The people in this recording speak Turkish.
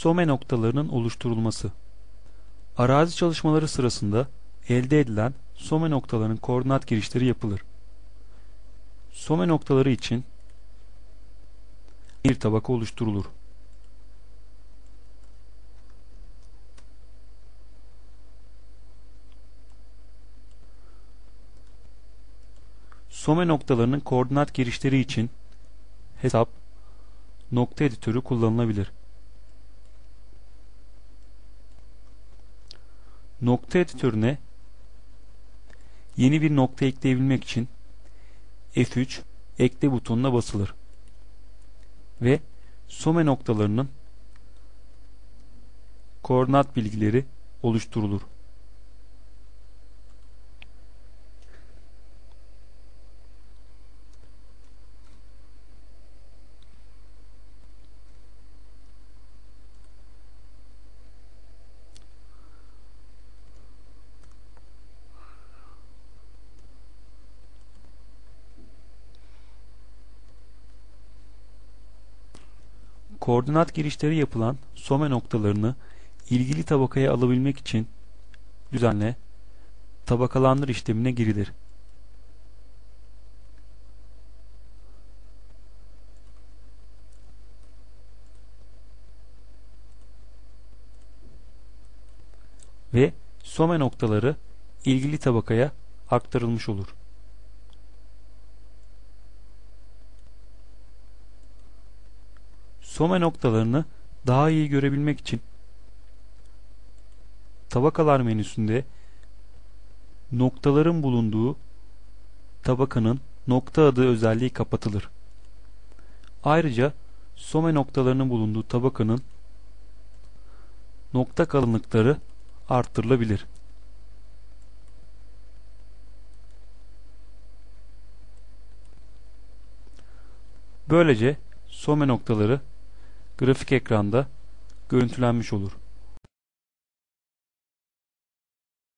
SOME noktalarının oluşturulması. Arazi çalışmaları sırasında elde edilen SOME noktalarının koordinat girişleri yapılır. SOME noktaları için bir tabaka oluşturulur. SOME noktalarının koordinat girişleri için hesap nokta editörü kullanılabilir. Nokta editörüne yeni bir nokta ekleyebilmek için F3 ekle butonuna basılır ve SOME noktalarının koordinat bilgileri oluşturulur. Koordinat girişleri yapılan SOME noktalarını ilgili tabakaya alabilmek için düzenle tabakalandır işlemine girilir. Ve SOME noktaları ilgili tabakaya aktarılmış olur. SOME noktalarını daha iyi görebilmek için tabakalar menüsünde noktaların bulunduğu tabakanın nokta adı özelliği kapatılır. Ayrıca SOME noktalarının bulunduğu tabakanın nokta kalınlıkları arttırılabilir. Böylece SOME noktaları grafik ekranda görüntülenmiş olur.